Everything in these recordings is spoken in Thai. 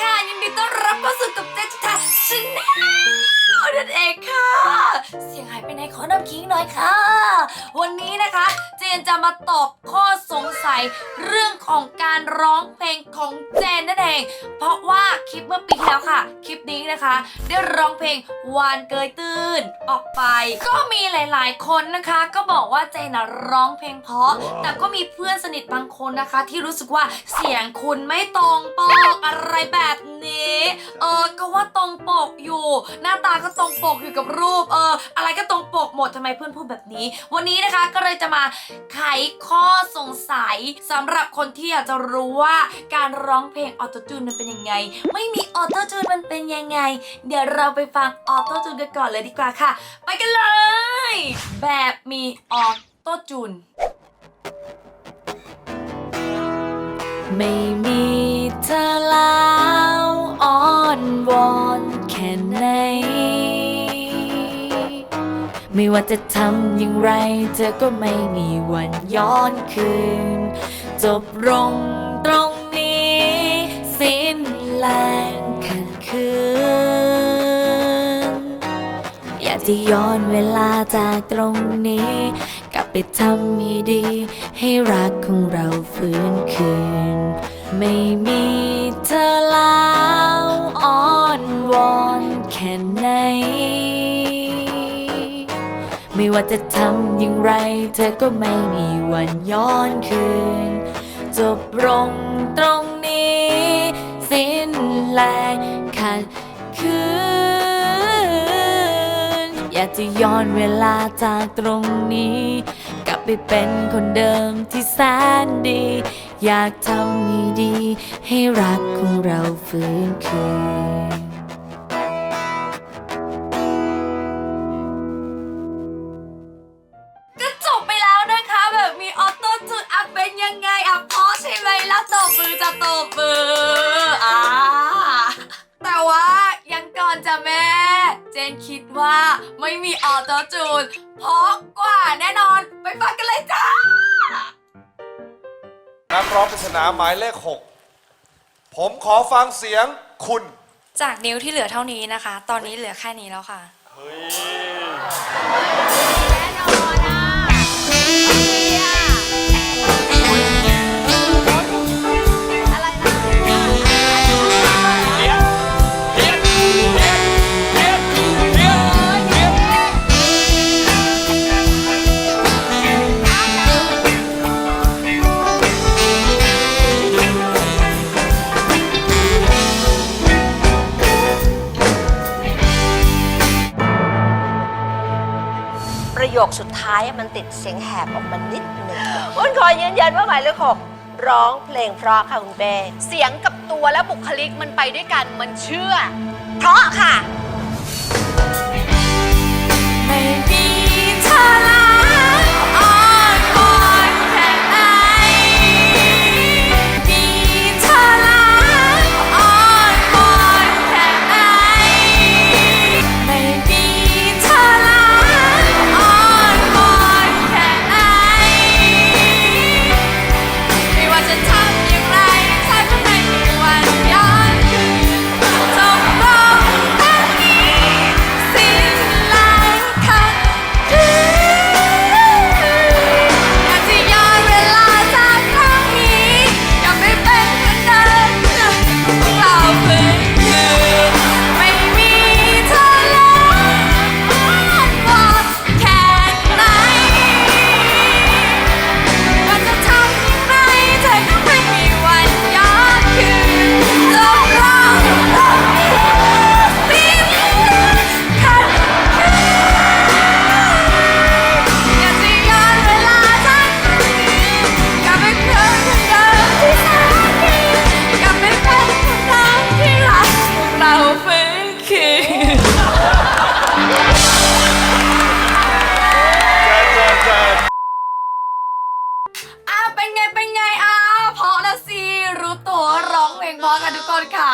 ค่ะ ยินดีต้อนรับเข้าสู่กับเจจิตาชแนลนั่นเองค่ะ เสียงหายไปไหนขอน้ำคิงหน่อยค่ะ วันนี้นะคะ นจะมาตอบข้อสงสัยเรื่องของการร้องเพลงของเจนนั่นเอง เพราะว่าคลิปเมื่อปีที่แล้วค่ะ คลิปนี้นะคะ ได้ร้องเพลงวานเกยตื้นออกไป ก็มีหลาย ๆ คนนะคะ ก็บอกว่าเจนนะร้องเพลงเพราะ แต่ก็มีเพื่อนสนิทบางคนนะคะ ที่รู้สึกว่าเสียงคุณไม่ตรงปกอะไรแบบนี้ เออก็ว่าตรงปกอยู่ หน้าตาก็ตรงปกอยู่กับรูป เออ อะไรก็ตรงปกหมดทำไมเพื่อนพูดแบบนี้ วันนี้นะคะก็เลยจะมาไขข้อสงสัยสำหรับคนที่อยากจะรู้ว่าการร้องเพลงออโตจูนมันเป็นยังไง ไม่มีออโตจูนมันเป็นยังไง เดี๋ยวเราไปฟังออโตจูนกันก่อนเลยดีกว่าค่ะ ไปกันเลย แบบมีออโตจูนไม่มีเธอแล้วอ่อนวอนแค่ไหน ว่าจะทำอย่างไร เธอก็ไม่มีวันย้อนคืน จบลงตรงนี้ สิ้นแรงขัดคืน อยากจะย้อนเวลาจากตรงนี้ กลับไปทำให้ดี ให้รักของเราฟื้นคืน ไม่มีเธอแล้วอ่อนวอนแค่ ว่าจะทำอย่างไร เธอก็ไม่มีวันย้อนคืน จบลงตรงนี้ สิ้นแรงขัดคืน อยากจะย้อนเวลาจากตรงนี้ กลับไปเป็นคนเดิมที่แสนดี อยากทำให้ดี ให้รักของเราฟื้นคืน จะตบมืออ่าแต่ว่ายังก่อนจะแม่ เจนคิดว่าไม่มีออโต้จูนเพราะกว่าแน่นอนไปฟังกันเลยจ้า นักร้องปริศนาหมายเลข 6 ผมขอฟังเสียงคุณ จากนิ้วที่เหลือเท่านี้นะคะ ตอนนี้เหลือแค่นี้แล้วค่ะ เฮ้ย โยคสุดท้ายมันติดเสียงแหบออกมานิดหนึ่งอ้นขอยืนยันว่าหมายเลขหกร้องเพลงเพราะค่ะคุณเป้เสียงกับตัวและบุคลิกมันไปด้วยกันมันเชื่อ เพราะค่ะ เป็นไงเป็นไงอะเพราะนะสิรู้ตัวร้องเพลงเพราะกันทุกคนค่ะ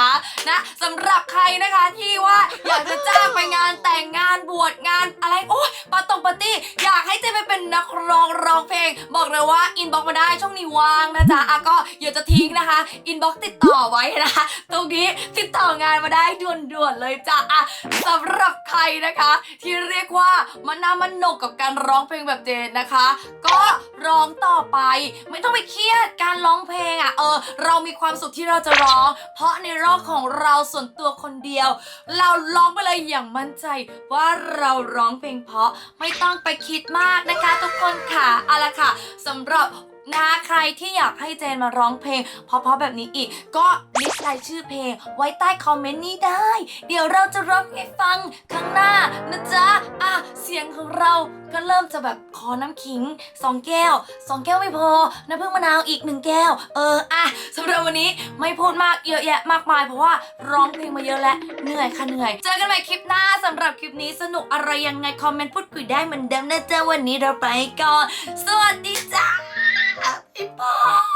นะสำหรับใครนะคะที่ว่าอยากจะจ้างไปงานแต่งงานบวชงานอะไรโอ้ยปาตรงปาร์ตี้อยากให้เจไปเป็นนักร้องร้องเพลง บอกเลยว่าอินบ็อกมาได้ช่องนี้ว่างนะจ๊ะอะก็อย่าจะทิ้งนะคะอินบ็อกติดต่อไว้นะคะตรงนี้ติดต่องานมาได้ด่วนๆเลยจ้ะอะสำหรับใครนะคะ ที่เรียกว่ามันนามันหนกกับการร้องเพลงแบบเจนนะคะ ก็ร้องต่อไป ไม่ต้องไปเครียดการร้องเพลงอะเออ เรามีความสุขที่เราจะร้อง เพราะในรอบของเราส่วนตัวคนเดียว เราร้องไปเลยอย่างมั่นใจว่าเราร้องเพลงเพราะไม่ต้องไปคิดมากนะคะ ทุกคนค่ะเอาละค่ะสำหรับนะใครที่อยากให้เจนมาร้องเพลงเพราะๆแบบนี้อีก ก็ลิ รายชื่อเพลงไว้ใต้คอมเมนต์นี้ได้ เดี๋ยวเราจะร้องให้ฟังข้างหน้านะจ๊ะ อะ เสียงของเราก็เริ่มจะแบบขอน้ำขิงสองแก้วสองแก้วไม่พอ น้ำผึ้งมะนาวอีกหนึ่งแก้ว เออ อะสำหรับวันนี้ไม่พูดมากเยอะแยะมากมาย เพราะว่าร้องเพลงมาเยอะแล้วเหนื่อยค่ะเหนื่อย เจอกันใหม่คลิปหน้าสำหรับคลิปนี้สนุกอะไรยังไงคอมเมนต์พูดคุยได้เหมือนเดิมนะจ๊ะวันนี้เราไปก่อน สวัสดีจ้าพี่ปอ